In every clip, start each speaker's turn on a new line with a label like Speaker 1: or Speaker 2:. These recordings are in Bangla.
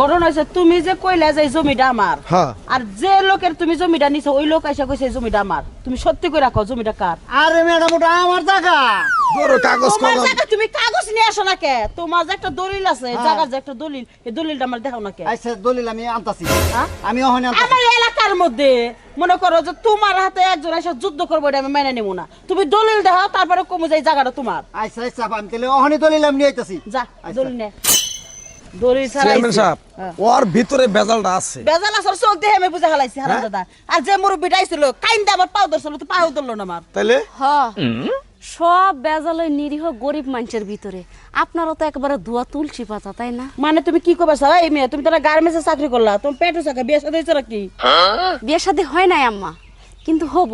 Speaker 1: ঘটনা হয়েছে তুমি যে কইলা যে এই জমিটা আমার
Speaker 2: হ্যাঁ।
Speaker 1: আর যে লোকের তুমি জমিটা নিছো ওই লোক এসে কইছে জমিটা আমার তুমি সত্যি করে রাখো জমিটা কার?
Speaker 3: আরে ম্যাডাম ওটা আমার
Speaker 2: কাগজ
Speaker 1: জায়গা তুমি কাগজ নিয়ে আসো না কে? তোমার যে একটা দলিল আছে
Speaker 3: হ্যাঁ।
Speaker 1: জায়গার যে একটা দলিল এই দলিলটা আমার দেখাও না কে?
Speaker 3: আচ্ছা দলিল আমি আনতাছি।
Speaker 1: হ্যাঁ?
Speaker 3: আমি ওখানে আনতাছি।
Speaker 1: আমার এলাকার মধ্যে মনে করো যে তোমার হাতে একজন এসে যুদ্ধ করব এটা আমি মেনে নেব না। তুমি দলিল দেখাও তারপরে কমে যায় জায়গাটা তোমার।
Speaker 3: আচ্ছা আচ্ছা আমি তাহলে ওখানে দলিল আমি নিয়ে আইতাছি।
Speaker 1: যা
Speaker 3: আচ্ছা।
Speaker 1: দলিল নে।
Speaker 2: ওর ভিতরে বেজালটা আছে।
Speaker 1: বেজাল আসর চোখ দেখে আমি বুঝে হালাইছি। হারাম
Speaker 2: হ্যাঁ?
Speaker 1: দাদা। আর যে মুরব্বীটা আইছিল কাইন্দা আমার পাও ধরছিল তো পাও ধরলো না আমার
Speaker 2: তাইলে?
Speaker 4: হ সব বেজাল নিরীহ গরিব মানুষের ভিতরে। আপনারও তো একবারে ধোয়া তুলসী পাতা তাই না?
Speaker 1: মানে তুমি কি করবে এই মেয়ে তুমি তো গার্মেন্টসে চাকরি করলা। তুমি পেটু চাকা বিয়ে সাথে
Speaker 4: বিয়ে শাদী হয় নাই আম্মা। কিন্তু হব।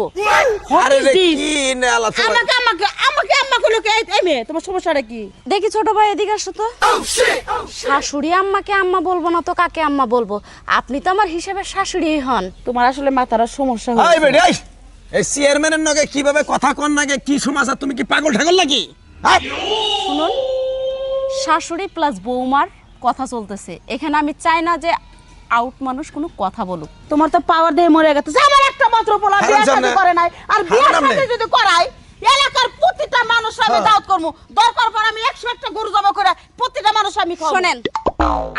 Speaker 1: আমাকে আমাকে আমাকে আম্মা কইলো কি এই- এই তোমার সমস্যাটা কি?
Speaker 4: দেখি ছোট ভাই এদিকে আসো তো। শাশুড়ি আম্মাকে আম্মা বলব না তো কাকে আম্মা বলব? আপনি তো আমার হিসেবে শাশুড়ি হন।
Speaker 1: তোমার আসলে মাথার সমস্যা
Speaker 2: এই
Speaker 1: হয়েছে
Speaker 2: এই এই চেয়ারম্যানের নগে কীভাবে কথা কন নাকি? কি সমাচার? তুমি কি পাগল ঠাগল নাকি? হ্যাঁ?
Speaker 4: শুনুন শাশুড়ি প্লাস বৌমার কথা চলতেছে। এখানে আমি চাই না যে আউট মানুষ কোনো কথা বলুক।
Speaker 1: তোমার তো পাওয়ার দিয়ে মরে গেছে। আমার একটা মাত্র পোলা বিয়ে শাদী করে নাই। আর বিয়ে শাদী যদি করাই এলাকার প্রতিটা মানুষ আমি
Speaker 2: হ্যাঁ।
Speaker 1: দাওয়াত করব দরকার পর আমি একশো একটা গরু জমা করে প্রতিটা মানুষ আমি খাব
Speaker 4: শোনেন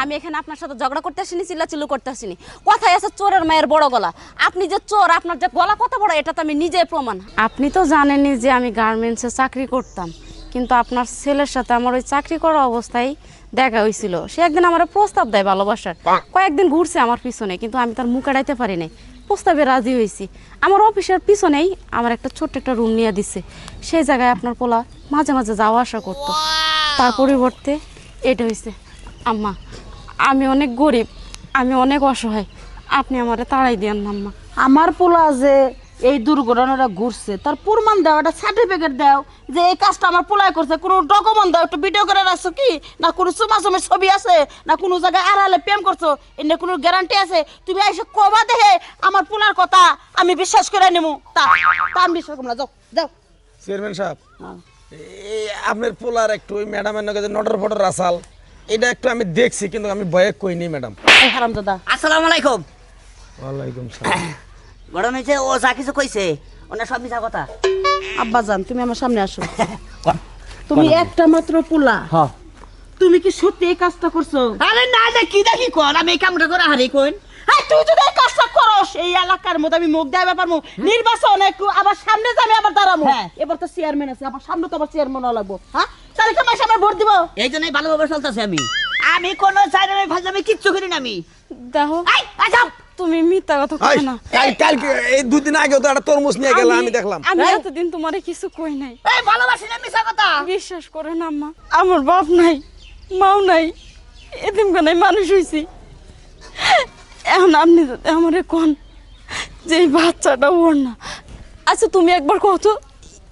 Speaker 4: আমি এখানে আপনার সাথে ঝগড়া করতে আসিনি চিল্লাচিল্লু করতে আসিনি। কথায় আছে চোরের মায়ের বড় গলা। আপনি যে চোর আপনার যে গলা কত বড় এটা তো আমি নিজে প্রমাণ। আপনি তো জানেনই যে আমি গার্মেন্টসে চাকরি করতাম কিন্তু আপনার ছেলের সাথে আমার ওই চাকরি করা অবস্থায় দেখা হয়েছিল। সে একদিন আমার প্রস্তাব দেয় ভালোবাসার। কয়েকদিন ঘুরছে আমার পিছনে কিন্তু আমি তার মুখ এড়াইতে পারি নাই। প্রস্তাবে রাজি হয়েছি। আমার অফিসের পিছনেই আমার একটা ছোট্ট একটা রুম নিয়ে দিছে। সেই জায়গায় আপনার পোলা মাঝে মাঝে যাওয়া আসা করতো। তার পরিবর্তে এটা হয়েছে আম্মা, আমি অনেক গরিব, আমি অনেক অসহায়। আপনি আমারে তাড়াই দেন আম্মা।
Speaker 1: আমার পোলা যে এই দুর্ঘটনাটা ঘুরছে তার প্রমাণ দাও একটা সার্টিফিকেট দাও যে এই কাজটা আমার পোলায় করছে। কোনো ডকুমেন্ট দাও একটু ভিডিও করে রাখছো কি? না কোনো চুমাচুমের ছবি আছে? না কোনো জায়গায় আড়ালে প্রেম করছ? এনে কোনো গ্যারান্টি আছে? তুমি এসে কবা দেখে আমার পোলার কথা আমি বিশ্বাস করে নেব তা আমি বিশ্বাস করব না যাও যাও।
Speaker 2: চেয়ারম্যান সাহেব এই আপনার পোলার একটু ওই ম্যাডামের নগে যে নটর ফটর রাসাল এটা একটু আমি দেখছি কিন্তু আমি ভয়ে কইনি ম্যাডাম
Speaker 1: এই হারাম দাদা
Speaker 5: আসসালামু আলাইকুম।
Speaker 2: ওয়ালাইকুম সালাম।
Speaker 5: ঘটনা হয়েছে ও যা কিছু কইছে ওনার সব মিছা কথা।
Speaker 1: আব্বা জান তুমি আমার সামনে আসো। তুমি একটা মাত্র পোলা। তুমি কি সত্যি এই কাজটা করছ?
Speaker 5: আরে না না কি দেখি কোন আমি এই কামটা করে হারি কোন
Speaker 1: হ্যাঁ তুই যদি এই কাজটা করস এই এলাকার মধ্যে আমি মুখ দেওয়া ব্যাপার নির্বাচন একটু আবার সামনে যাবে আবার দাঁড়াবো।
Speaker 5: হ্যাঁ।
Speaker 1: এবার তো চেয়ারম্যান আছে আবার সামনে তো আবার চেয়ারম্যান লাগবো। হ্যাঁ? তাহলে কি মাসে আমার ভোট দিব।
Speaker 5: এই জন্যই ভালোভাবে চলতেছি আমি। আমি কোন সাইডে আমি কিচ্ছু করি না আমি।
Speaker 4: দেখো।
Speaker 5: আই আজাব
Speaker 4: তুমি মিথ্যা কথা কই না।
Speaker 2: কাল কালকে এই দুদিন আগে তো একটা তরমুজ নিয়ে গেল আমি দেখলাম।
Speaker 4: আমি এতদিন তোমারে কিছু কই নাই।
Speaker 5: এই ভালোবাসি না মিছা কথা?
Speaker 4: বিশ্বাস করে না আম্মা। আমার বাপ নাই মাও নাই এদিন নাই মানুষ হইছি। এখন আপনি আমারে কোন যে বাচ্চাটা ওর না। আচ্ছা তুমি একবার কত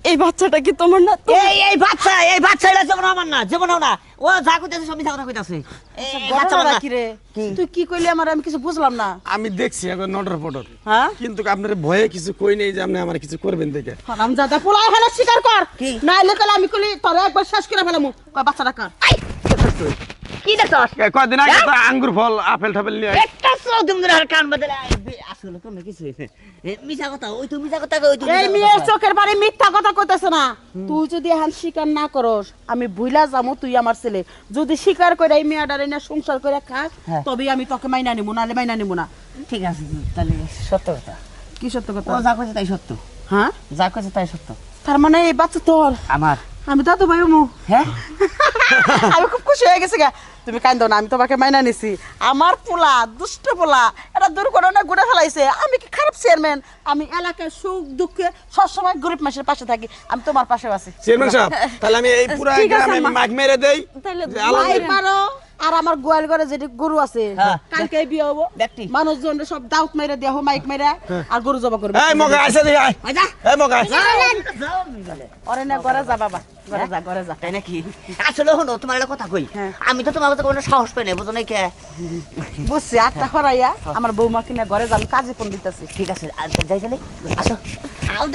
Speaker 4: এই বাচ্চাটা কি তোমার না
Speaker 5: এই এই বাচ্চা এই বাচ্চা এটা যেমন আমার না যেমন না। ও যা কইতাছে সব মিছা কথা কইতাছে। এই এই বাচ্চা না।
Speaker 1: কি রে? তুই কি কইলি আমার? আমি কিছু বুঝলাম না।
Speaker 2: আমি দেখছি এখন নটর ফটর
Speaker 1: হ্যাঁ?
Speaker 2: কিন্তু আপনার ভয়ে কিছু কই নেই যে আপনি আমার কিছু করবেন দেখে।
Speaker 1: হারাম দাদা স্বীকার কর? না এলে কালে আমি কইলি তোরে একবার শেষ করে ফেলামু। কয় বাচ্চাটা কার?
Speaker 5: কি দেখছস?
Speaker 2: কয়দিন আগে তো আঙ্গুর ফল আপেল টাপেল নিয়ে
Speaker 5: একটা তুমি আর কান বদলে আসলে তুমি কিছু। এ, মিছা কথা ওই তুমি মিছা কথা ওই তুমি
Speaker 1: এই মেয়ের চোখের বাড়ি মিথ্যা কথা কইতেছে না। তুই যদি এখন স্বীকার না করস আমি ভুইলা যাব তুই আমার ছেলে। যদি স্বীকার করে এই মেয়েটারে না সংসার করে খাস
Speaker 5: হ্যাঁ।
Speaker 1: তবে আমি তোকে মাইনা নিবো নাহলে মাইনা নিবো না।
Speaker 5: ঠিক আছে তাহলে সত্য কথা।
Speaker 1: কি সত্য কথা?
Speaker 5: ও যা কইছে তাই সত্য।
Speaker 1: হ্যাঁ?
Speaker 5: যা কইছে তাই সত্য।
Speaker 1: তার মানে এই বাচ্চা তোর?
Speaker 5: আমার।
Speaker 1: আমি দাদু ভাই মু
Speaker 5: হ্যাঁ?
Speaker 1: আমি খুব খুশি হয়ে গেছি গা। তুমি কান্দো না আমি তোমাকে মাইনা নিছি। আমার পোলা দুষ্ট পোলা এটা দুর্ঘটনা ঘুরে ফেলাইছে। আমি কি খারাপ চেয়ারম্যান আমি এলাকায় সুখ দুঃখে সবসময় গরিব মানুষের পাশে থাকি। আমি তোমার পাশে আছি।
Speaker 2: চেয়ারম্যান সাহেব তাহলে আমি এই পুরো গ্রামে
Speaker 4: মাগ
Speaker 2: মাইক মেরে দেই।
Speaker 4: তাহলে
Speaker 1: মারো। আর আমার গোয়াল ঘরে যেটি গরু আছে
Speaker 5: হ্যাঁ।
Speaker 1: কালকে বিয়ে হব।
Speaker 5: ব্যক্তি।
Speaker 1: মানুষজন সব দাউত মেরে দেহ মাইক মেরে আর গরু জবা করবে।
Speaker 2: এই মগা
Speaker 5: যা
Speaker 2: এই মগা।
Speaker 1: ওরে না ঘরে যা বাবা। ঘরে যা ঘরে যা।
Speaker 5: তাই নাকি? আসলে হলো তোমার একটা কথা কই।
Speaker 1: হ্যাঁ।
Speaker 5: আমি তো তোমার কাছে কোনো সাহস পাই না বুঝো নাই কে?
Speaker 1: বুঝছি আটটা হরাইয়া আমার বৌমা কিনা ঘরে যাব কাজে ফোন দিতেছি।
Speaker 5: ঠিক আছে আর যাই চলে আসো। আও